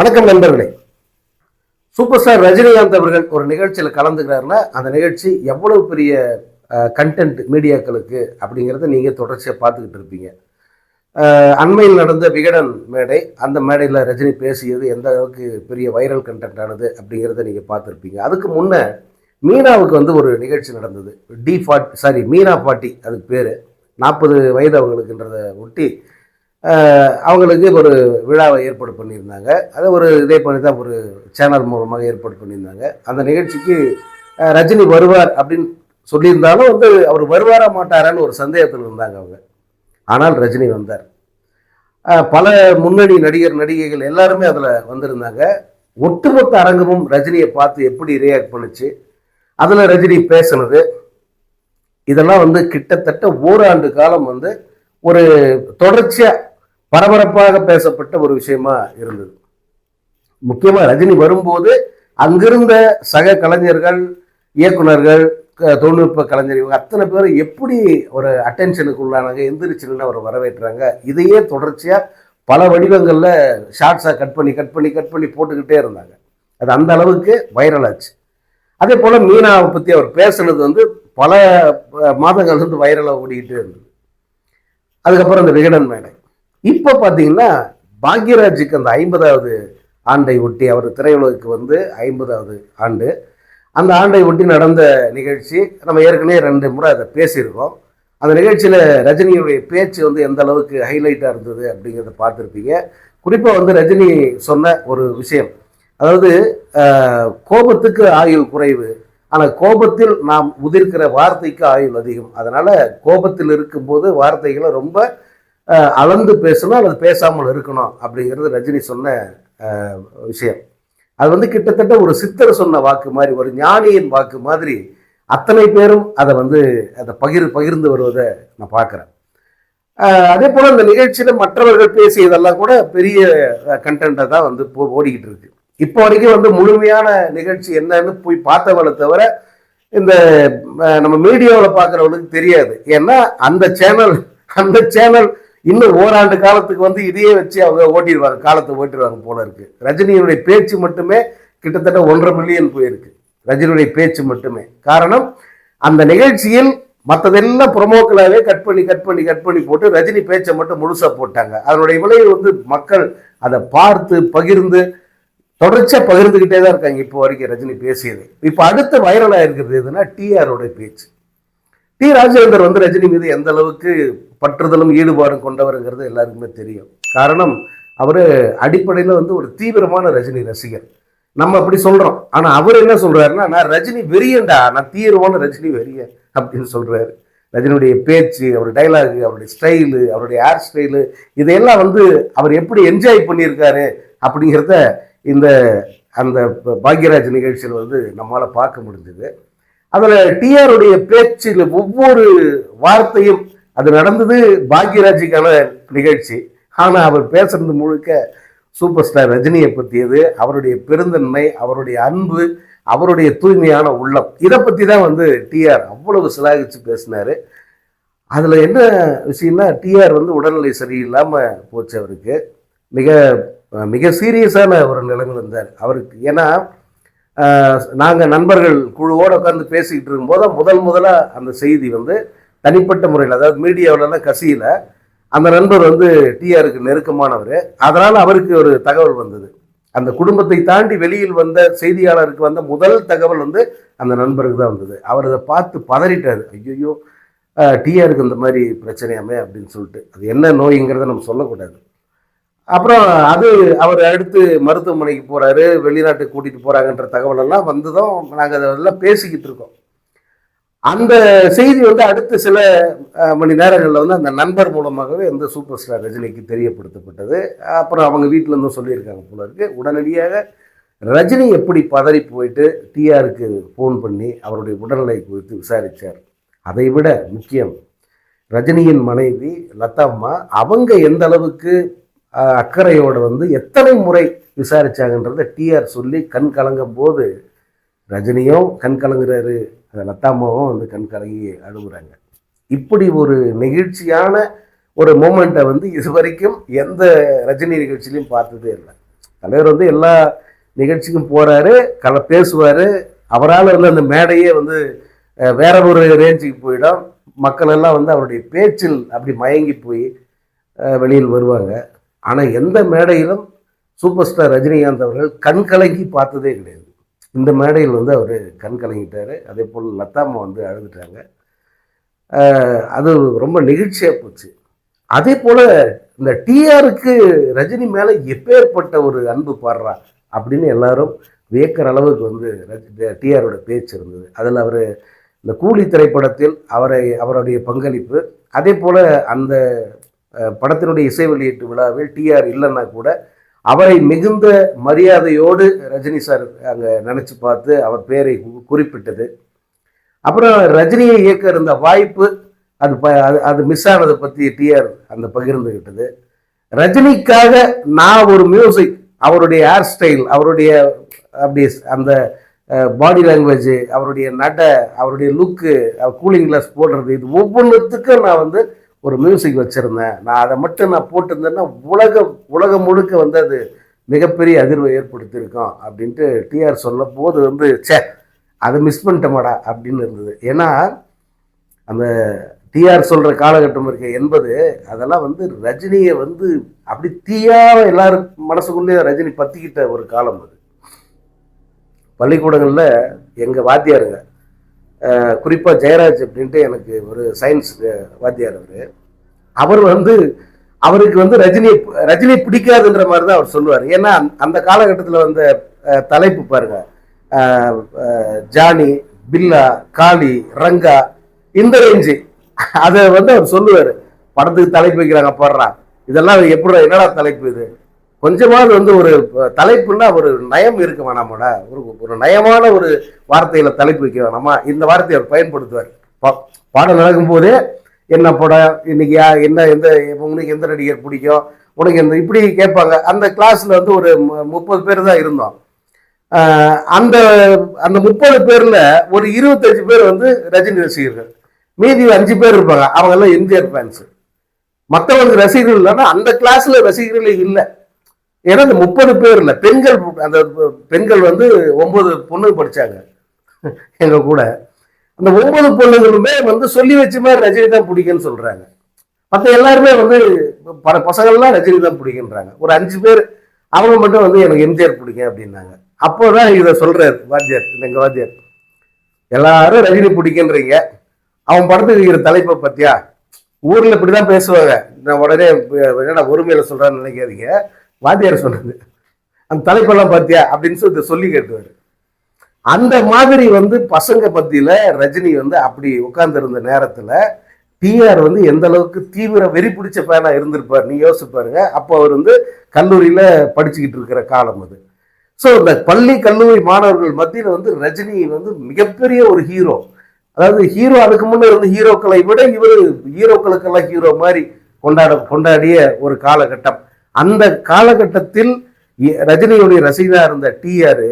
வணக்கம் நண்பர்களே. Super star Rajinikanth அவர்கள் ஒரு நிகழ்ச்சியில் கலந்துக்கிறாருன்னா அந்த நிகழ்ச்சி எவ்வளவு பெரிய கண்டென்ட் மீடியாக்களுக்கு அப்படிங்கிறத நீங்கள் தொடர்ச்சியாக பார்த்துக்கிட்டு இருப்பீங்க. அண்மையில் நடந்த விகடன் மேடை அந்த மேடையில் ரஜினி பேசியது எந்த அளவுக்கு பெரிய வைரல் கண்டென்ட் ஆனது அப்படிங்கிறத நீங்கள் பார்த்துருப்பீங்க. அதுக்கு முன்னே மீனாவுக்கு வந்து ஒரு நிகழ்ச்சி நடந்தது. டி ஃபார்ட் சாரி மீனா பாட்டி அதுக்கு பேர். நாற்பது வயது அவங்களுக்குன்றதை ஒட்டி அவங்களுக்கு ஒரு விழாவை ஏற்பாடு பண்ணியிருந்தாங்க. அதை ஒரு இதே பண்ணி தான் ஒரு சேனல் மூலமாக ஏற்பாடு பண்ணியிருந்தாங்க. அந்த நிகழ்ச்சிக்கு ரஜினி வருவார் அப்படின்னு சொல்லியிருந்தாலும் வந்து அவர் வருவாரா மாட்டாரான்னு ஒரு சந்தேகத்தில் இருந்தாங்க அவங்க. ஆனால் ரஜினி வந்தார். பல முன்னணி நடிகர் நடிகைகள் எல்லாருமே அதில் வந்திருந்தாங்க. ஒட்டுமொத்த அரங்கமும் ரஜினியை பார்த்து எப்படி ரியாக்ட் பண்ணுச்சு அதில் ரஜினி பேசுனது இதெல்லாம் வந்து கிட்டத்தட்ட ஓராண்டு காலம் வந்து ஒரு தொடர்ச்சியாக பரபரப்பாக பேசப்பட்ட ஒரு விஷயமா இருந்தது. முக்கியமாக ரஜினி வரும்போது அங்கிருந்த சக கலைஞர்கள் இயக்குனர்கள் தொழில்நுட்ப கலைஞர் இவங்க அத்தனை பேரும் எப்படி ஒரு அட்டென்ஷனுக்கு உள்ளானாங்க எந்திரிச்சு அவரை வரவேற்றாங்க இதையே தொடர்ச்சியாக பல வடிவங்களில் ஷார்ட்ஸாக கட் பண்ணி கட் பண்ணி கட் பண்ணி போட்டுக்கிட்டே இருந்தாங்க. அது அந்த அளவுக்கு வைரல் ஆச்சு. அதே போல் மீனாவை பற்றி அவர் பேசுனது வந்து பல மாதங்கள் வந்து வைரலாக ஓடிக்கிட்டே இருந்தது. அதுக்கப்புறம் அந்த விகடன் மேடை. இப்போ பார்த்தீங்கன்னா பாக்யராஜுக்கு அந்த ஐம்பதாவது ஆண்டை ஒட்டி அவர் திரையுலகுக்கு வந்து ஐம்பதாவது ஆண்டு. அந்த ஆண்டை ஒட்டி நடந்த நிகழ்ச்சி நம்ம ஏற்கனவே ரெண்டு முறை அதை பேசியிருக்கோம். அந்த நிகழ்ச்சியில் ரஜினியுடைய பேச்சு வந்து எந்த அளவுக்கு ஹைலைட்டாக இருந்தது அப்படிங்கிறத பார்த்துருப்பீங்க. குறிப்பாக வந்து ரஜினி சொன்ன ஒரு விஷயம். அதாவது கோபத்துக்கு ஆயுள் குறைவு. ஆனால் கோபத்தில் நாம் உதிர்க்கிற வார்த்தைக்கு ஆயுள் அதிகம். அதனால் கோபத்தில் இருக்கும்போது வார்த்தைகளை ரொம்ப அளந்து பேசணும் அல்லது பேசாமல் இருக்கணும் அப்படிங்கிறது ரஜினி சொன்ன விஷயம். அது வந்து கிட்டத்தட்ட ஒரு சித்தர் சொன்ன வாக்கு மாதிரி ஒரு ஞானியின் வாக்கு மாதிரி அத்தனை பேரும் அதை வந்து அதை பகிர் பகிர்ந்து வருவதை நான் பார்க்குறேன். அதே போல் இந்த நிகழ்ச்சியில் மற்றவர்கள் பேசியதெல்லாம் கூட பெரிய கண்டென்ட்டை தான் வந்து போ ஓடிக்கிட்டு இருக்கு. இப்போ வரைக்கும் வந்து முழுமையான நிகழ்ச்சி என்னன்னு போய் பார்த்தவளை தவிர இந்த நம்ம மீடியாவில் பார்க்குறவங்களுக்கு தெரியாது. ஏன்னா அந்த சேனல் அந்த சேனல் இன்னும் ஓராண்டு காலத்துக்கு வந்து இதையே வச்சு அவங்க ஓட்டிடுவாங்க காலத்தை ஓட்டிடுவாங்க போல இருக்கு. ரஜினியினுடைய பேச்சு மட்டுமே கிட்டத்தட்ட ஒன்றரை மில்லியன் போயிருக்கு. ரஜினியுடைய பேச்சு மட்டுமே. காரணம் அந்த நிகழ்ச்சியில் மற்றதெல்லாம் ப்ரொமோக்களாகவே கட் பண்ணி கட் பண்ணி கட் பண்ணி போட்டு ரஜினி பேச்சை மட்டும் முழுசாக போட்டாங்க. அதனுடைய விளைவு வந்து மக்கள் அதை பார்த்து பகிர்ந்து தொடர்ச்சியாக பகிர்ந்துக்கிட்டே தான் இருக்காங்க இப்போ வரைக்கும் ரஜினி பேசியது. இப்போ அடுத்த வைரலாக இருக்கிறது எதுனா டிஆரோட பேச்சு. டி ராஜேந்தர் வந்து ரஜினி மீது எந்த அளவுக்கு பற்றுதலும் ஈடுபாடும் கொண்டவருங்கிறது எல்லாருக்குமே தெரியும். காரணம் அவர் அடிப்படையில் வந்து ஒரு தீவிரமான ரஜினி ரசிகர். நம்ம அப்படி சொல்கிறோம் ஆனால் அவர் என்ன சொல்கிறாருன்னா நான் ரஜினி வெறியன்டா நான் தீவிரமான ரஜினி வெறியன் அப்படின்னு சொல்கிறாரு ரஜினியுடைய பேச்சு அவர் டைலாகு அவருடைய ஸ்டைலு அவருடைய ஹேர் ஸ்டைலு இதையெல்லாம் வந்து அவர் எப்படி என்ஜாய் பண்ணியிருக்காரு அப்படிங்கிறத இந்த அந்த பாக்யராஜ் நிகழ்ச்சியில் வந்து நம்மளால் பார்க்க முடிஞ்சது. அதில் டிஆருடைய பேச்சில் ஒவ்வொரு வார்த்தையும் அது நடந்தது பாக்யராஜுக்கான நிகழ்ச்சி. ஆனால் அவர் பேசுறது முழுக்க சூப்பர் ஸ்டார் ரஜினியை பற்றியது அவருடைய பெருந்தன்மை அவருடைய அன்பு அவருடைய தூய்மையான உள்ளம். இதை பற்றி தான் வந்து டிஆர் அவ்வளவு சிலாகிச்சு பேசினார். அதில் என்ன விஷயம்னா டிஆர் வந்து உடல்நிலை சரியில்லாமல் போச்சு அவருக்கு. மிக மிக சீரியஸான ஒரு நிலைமை இருந்தார் அவருக்கு. ஏன்னா நாங்கள் நண்பர்கள் குழுவோடு உட்காந்து பேசிக்கிட்டு இருக்கும்போது முதல் முதலாக அந்த செய்தி வந்து தனிப்பட்ட முறையில் அதாவது மீடியாவிலலாம் கசியில். அந்த நண்பர் வந்து டிஆருக்கு நெருக்கமானவர். அதனால் அவருக்கு ஒரு தகவல் வந்தது. அந்த குடும்பத்தை தாண்டி வெளியில் வந்த செய்தியாளருக்கு வந்த முதல் தகவல் வந்து அந்த நண்பருக்கு தான் வந்தது. அவர் அதை பார்த்து பதறிட்டார். ஐயோ டிஆருக்கு இந்த மாதிரி பிரச்சனையாமே அப்படின்னு சொல்லிட்டு. அது என்ன நோய்ங்கிறத நம்ம சொல்லக்கூடாது. அப்புறம் அது அவர் அடுத்து மருத்துவமனைக்கு போகிறாரு வெளிநாட்டுக்கு கூட்டிகிட்டு போகிறாங்கன்ற தகவல் எல்லாம் வந்ததும் நாங்கள் அதெல்லாம் பேசிக்கிட்டு இருக்கோம். அந்த செய்தி வந்து அடுத்த சில மணி நேரங்களில் வந்து அந்த நண்பர் மூலமாகவே வந்து சூப்பர் ஸ்டார் ரஜினிக்கு தெரியப்படுத்தப்பட்டது. அப்புறம் அவங்க வீட்டிலேருந்தும் சொல்லியிருக்காங்க போல இருக்கு. உடனடியாக ரஜினி எப்படி பதறி போயிட்டு டிஆருக்கு ஃபோன் பண்ணி அவருடைய உடல்நிலை குறித்து விசாரித்தார் அதை விட முக்கியம் ரஜினியின் மனைவி லதாம்மா அவங்க எந்த அளவுக்கு அக்கறையோட வந்து எத்தனை முறை விசாரிச்சாங்கன்றதை டிஆர் சொல்லி கண் கலங்கும் போது ரஜினியும் கண் கலங்குறாரு. அந்த லதாம்மாவும் வந்து கண் கலங்கி அழுகுறாங்க. இப்படி ஒரு நெகிழ்ச்சியான ஒரு மூமெண்ட்டை வந்து இது வரைக்கும் எந்த ரஜினி நிகழ்ச்சியிலையும் பார்த்ததே இல்லை. தலைவர் வந்து எல்லா நிகழ்ச்சிக்கும் போகிறாரு கல பேசுவார். அவரால் வந்து அந்த மேடையே வந்து வேற ஒரு ரேஞ்சுக்கு போயிடும். மக்கள் எல்லாம் வந்து அவருடைய பேச்சில் அப்படி மயங்கி போய் வெளியில் வருவாங்க. ஆனால் எந்த மேடையிலும் சூப்பர் ஸ்டார் ரஜினிகாந்த் அவர்கள் கண் கலங்கி பார்த்ததே கிடையாது. இந்த மேடையில் வந்து அவர் கண் கலங்கிட்டார். அதே போல் லத்தாம்மா வந்து அழுதுட்டாங்க. அது ரொம்ப நெகிழ்ச்சியாக போச்சு. அதே போல் இந்த டிஆருக்கு ரஜினி மேலே எப்பேற்பட்ட ஒரு அன்பு பாடுறா அப்படின்னு எல்லாரும் வியக்கிற அளவுக்கு வந்து டிஆரோட பேச்சு இருந்தது. அதில் அவர் இந்த கூலி திரைப்படத்தில் அவரை அவருடைய பங்களிப்பு அதே போல் அந்த படத்தினுடைய இசை வெளியீட்டு விழாவில் டிஆர் இல்லைன்னா கூட அவரை மிகுந்த மரியாதையோடு ரஜினி சார் அங்கே நினச்சி பார்த்து அவர் பேரை குறிப்பிட்டது. அப்புறம் ரஜினியை இயக்க இருந்த வாய்ப்பு அது ப அது அது மிஸ் ஆனதை பற்றி டிஆர் அந்த பகிர்ந்துக்கிட்டது ரஜினிக்காக நான் ஒரு மியூசிக் அவருடைய ஹேர் ஸ்டைல் அவருடைய அப்படி அந்த பாடி லாங்குவேஜ் அவருடைய நட அவருடைய லுக்கு கூலிங் கிளாஸ் போடுறது இது ஒவ்வொன்றுத்துக்கும் நான் வந்து ஒரு மியூசிக் வச்சுருந்தேன். நான் அதை மட்டும் நான் போட்டிருந்தேன்னா உலக உலகம் முழுக்க வந்து அது மிகப்பெரிய அதிர்வை ஏற்படுத்தியிருக்கோம் அப்படின்ட்டு டிஆர் சொல்ல போது வந்து ச்சே அதை மிஸ் பண்ணிட்டோமாடா அப்படின்னு இருந்தது. ஏன்னா அந்த டிஆர் சொல்கிற காலகட்டம் இருக்க என்பது அதெல்லாம் வந்து ரஜினியை வந்து அப்படி தீயாக எல்லாரும் மனசுக்குள்ளேயே ரஜினி பற்றிக்கிட்ட ஒரு காலம் அது. பள்ளிக்கூடங்களில் எங்கள் வாத்தியாருங்க குறிப்பாக ஜெயராஜ் அப்படின்ட்டு எனக்கு ஒரு சயின்ஸ் வாத்தியார் அவர். அவர் வந்து அவருக்கு வந்து ரஜினி ரஜினி பிடிக்காதுன்ற மாதிரி தான் அவர் சொல்லுவார். ஏன்னா அந்த- காலகட்டத்தில் வந்த தலைப்பு பாருங்க. ஜானி பில்லா காளி ரங்கா இந்த ரேஞ்சு அதை வந்து அவர் சொல்லுவார். படத்துக்கு தலைப்பு வைக்கிறாங்க பாடுறான் இதெல்லாம் எப்படி என்னடா தலைப்பு இது? கொஞ்சமாவது வந்து ஒரு தலைப்புன்னா ஒரு நயம் இருக்க வேணாமாடா? ஒரு ஒரு நயமான ஒரு வார்த்தையில தலைப்பு வைக்க வேணாமா? இந்த வார்த்தையை அவர் பயன்படுத்துவார். பா- நடக்கும் போதே என்ன படம் இன்னைக்கு யா என்ன எந்த உனக்கு எந்த நடிகர் பிடிக்கும்? உனக்கு எந்த இப்படி கேட்பாங்க. அந்த கிளாஸ்ல வந்து ஒரு மு- முப்பது பேர் தான் இருந்தோம். அந்த அந்த முப்பது பேர்ல ஒரு இருபத்தஞ்சு பேர் வந்து ரஜினி ரசிகர்கள். மீதி அஞ்சு பேர் இருப்பாங்க. அவங்க எல்லாம் எம்ஜிஆர் ஃபேன்ஸ் மற்றவங்களுக்கு ரசிகர்கள் இல்லைன்னா அந்த கிளாஸ்ல ரசிகர்களே இல்லை. ஏன்னா இந்த முப்பது பேர்ல பெண்கள் அந்த பெண்கள் வந்து ஒன்பது பொண்ணு படிச்சாங்க. எங்க கூட. அந்த ஒன்பது பொண்ணுங்களுமே வந்து சொல்லி வச்ச மாதிரி ரஜினி தான் பிடிக்கும்னு சொல்றாங்க. மற்ற எல்லாருமே வந்து பல பசங்கள்லாம் ரஜினி தான் பிடிக்குன்றாங்க ஒரு அஞ்சு பேர் அவங்க மட்டும் வந்து எனக்கு எம்ஜிஆர் பிடிக்கும் அப்படின்னாங்க. அப்போதான் இதை சொல்றாரு வாத்தியார் எங்க வாத்தியார். எல்லாரும் ரஜினி பிடிக்குன்றீங்க அவன் படத்துக்கு இருக்கிற தலைப்பை பத்தியா ஊர்ல இப்படிதான் பேசுவாங்க. நான் உடனே என்னடா ஒருமையில சொல்றான்னு நினைக்காதீங்க. வாத்தியார் சொன்னது. அந்த தலைப்பெல்லாம் பாத்தியா? அப்படின்னு சொல்லி சொல்லி கேட்டுவாரு. அந்த மாதிரி வந்து பசங்க பத்தியில ரஜினி வந்து அப்படி உட்கார்ந்துருந்த நேரத்துல டிஆர் வந்து எந்த அளவுக்கு தீவிர வெறி பிடிச்ச பேனா இருந்திருப்பார் நீ யோசிப்பாருங்க அப்போ அவர் வந்து கல்லூரியில படிச்சுக்கிட்டு இருக்கிற காலம் அது. ஸோ இந்த பள்ளி கல்லூரி மாணவர்கள் மத்தியில் வந்து ரஜினி வந்து மிகப்பெரிய ஒரு ஹீரோ அதாவது ஹீரோ அதுக்கு முன்னே இருந்த ஹீரோக்களை விட இவர் ஹீரோக்களுக்கெல்லாம் ஹீரோ மாதிரி கொண்டாட கொண்டாடிய ஒரு காலகட்டம். அந்த காலகட்டத்தில் ரஜினியுடைய ரசிகனாக இருந்த டிஆர்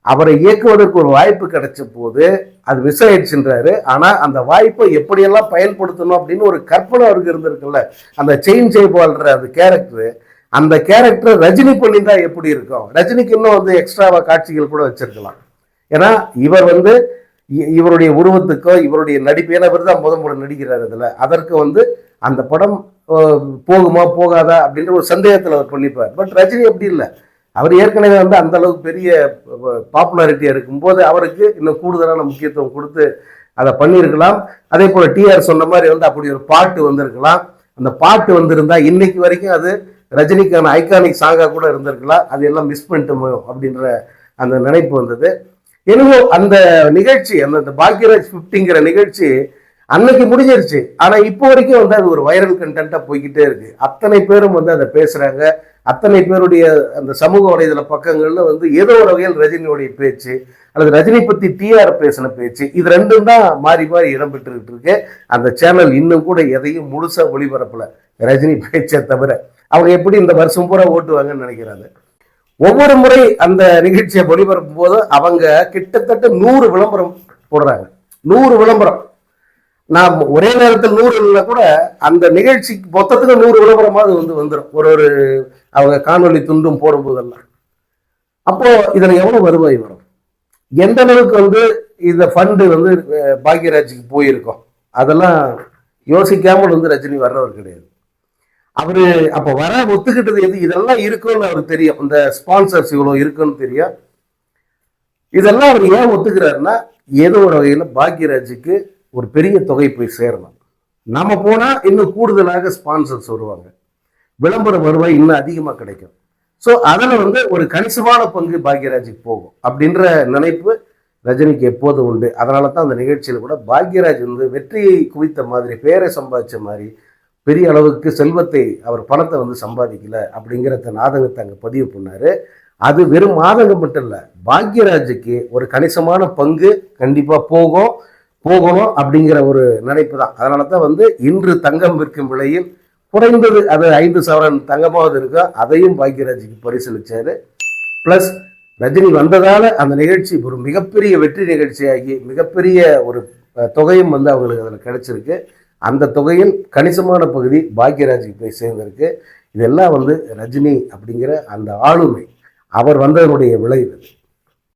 அவரை இயக்குவதற்கு ஒரு வாய்ப்பு கிடைச்ச போது அது மிஸ் ஆயிடுச்சுன்றாரு. அந்த வாய்ப்பை எப்படியெல்லாம் பயன்படுத்தணும் அப்படின்னு ஒரு கற்பனை அவருக்கு இருந்திருக்குல்ல. அந்த செயின் செய்வாள்ற அந்த கேரக்டர் அந்த கேரக்டர் ரஜினி பண்ணியிருந்தா எப்படி இருக்கும்? ரஜினிக்கு இன்னும் வந்து எக்ஸ்ட்ராவா காட்சிகள் கூட வச்சிருக்கலாம். ஏன்னா இவர் வந்து இ- இவருடைய உருவத்துக்கோ இவருடைய நடிப்பு ஏன்னா இவர் தான் முத முறை நடிக்கிறார் இதில் அதற்கு வந்து அந்த படம் போகுமா போகாதா அப்படின்ற ஒரு சந்தேகத்தில் அவர் பண்ணிப்பார். பட் ரஜினி அப்படி இல்லை. அவர் ஏற்கனவே வந்து அந்த அளவுக்கு பெரிய பாப்புலாரிட்டியாக இருக்கும்போது அவருக்கு இன்னும் கூடுதலான முக்கியத்துவம் கொடுத்து அதை பண்ணியிருக்கலாம். அதே போல் டிஆர் சொன்ன மாதிரி வந்து அப்படி ஒரு பாட்டு வந்திருக்கலாம். அந்த பாட்டு வந்திருந்தா இன்னைக்கு வரைக்கும் அது ரஜினிக்கான ஐகானிக் சாங்காக கூட இருந்திருக்கலாம். அது எல்லாம் மிஸ் பண்ணிட்டோமோ அப்படின்ற அந்த நினைப்பு வந்தது. எனவே அந்த நிகழ்ச்சி அந்த அந்த பாக்யராஜ் ஃபிஃப்டிங்கிற நிகழ்ச்சி அன்னைக்கு முடிஞ்சிருச்சு. ஆனா இப்போ வரைக்கும் வந்து அது ஒரு வைரல் கண்டென்ட்டா போய்கிட்டே இருக்கு. அத்தனை பேரும் வந்து அதை பேசுறாங்க. அத்தனை பேருடைய அந்த சமூக வலைதள பக்கங்கள்ல வந்து ஏதோ ஒரு வகையில் ரஜினியுடைய பேச்சு அல்லது ரஜினி பத்தி டிஆர் பேசின பேச்சு இது ரெண்டும் தான் மாறி மாறி இடம்பெற்றுக்கிட்டு இருக்கு. அந்த சேனல் இன்னும் கூட எதையும் முழுசா ஒளிபரப்பல. ரஜினி பேச்சை தவிர அவங்க எப்படி இந்த வருஷம் பூரா ஓட்டுவாங்கன்னு நினைக்கிறாங்க. ஒவ்வொரு முறை அந்த நிகழ்ச்சியை ஒளிபரப்பும் போது அவங்க கிட்டத்தட்ட நூறு விளம்பரம் போடுறாங்க. நூறு விளம்பரம். நான் ஒரே நேரத்தில் நூறு இல்லைன்னா கூட அந்த நிகழ்ச்சிக்கு மொத்தத்துக்கு நூறு விளம்பரமாவது வந்து வந்துடும் ஒரு ஒரு அவங்க காணொளி துண்டும் போடும்போதெல்லாம். அப்போ இதில் எவ்வளோ வருவாய் வரும்? எந்த அளவுக்கு வந்து இந்த ஃபண்டு வந்து பாக்யராஜுக்கு போயிருக்கோம்? அதெல்லாம் யோசிக்காமல் வந்து ரஜினி வர்றவர் கிடையாது. அவரு அப்போ வர ஒத்துக்கிட்டது எது? இதெல்லாம் இருக்குன்னு அவருக்கு தெரியும். இந்த ஸ்பான்சர்ஸ் இவ்வளோ இருக்குன்னு தெரியும். இதெல்லாம் அவர் ஏன் ஒத்துக்கிறாருன்னா ஏதோ ஒரு வகையில் பாக்யராஜுக்கு ஒரு பெரிய தொகை போய் சேரணும். நம்ம போனால் இன்னும் கூடுதலாக ஸ்பான்சர்ஸ் வருவாங்க. விளம்பர வருவாய் இன்னும் அதிகமாக கிடைக்கும். ஸோ அதில் வந்து ஒரு கணிசமான பங்கு பாக்யராஜுக்கு போகும். அப்படின்ற நினைப்பு ரஜினிக்கு எப்போதும் உண்டு. அதனால தான் அந்த நிகழ்ச்சியில் கூட பாக்யராஜ் வந்து வெற்றியை குவித்த மாதிரி பேரை சம்பாதிச்ச மாதிரி பெரிய அளவுக்கு செல்வத்தை அவர் பணத்தை வந்து சம்பாதிக்கல அப்படிங்கிற தன் ஆதங்கத்தை அங்கே பதிவு பண்ணார். அது வெறும் ஆதங்கம் மட்டும் இல்லை பாக்யராஜுக்கு ஒரு கணிசமான பங்கு கண்டிப்பாக போகும். போகணும் அப்படிங்கிற ஒரு நினைப்பு தான். அதனால தான் வந்து இன்று தங்கம் விற்கும் விலையில் குறைந்தது அது ஐந்து சவரன் தங்கமாவது இருக்கோ? அதையும் பாக்யராஜுக்கு பரிசீலிச்சாரு. ப்ளஸ் ரஜினி வந்ததால் அந்த நிகழ்ச்சி ஒரு மிகப்பெரிய வெற்றி நிகழ்ச்சியாகி மிகப்பெரிய ஒரு தொகையும் வந்து அவங்களுக்கு அதில் கிடைச்சிருக்கு. அந்த தொகையில் கணிசமான பகுதி பாக்யராஜுக்கு போய் சேர்ந்திருக்கு. இதெல்லாம் வந்து ரஜினி அப்படிங்கிற அந்த ஆளுமை அவர் வந்ததனுடைய விளைவு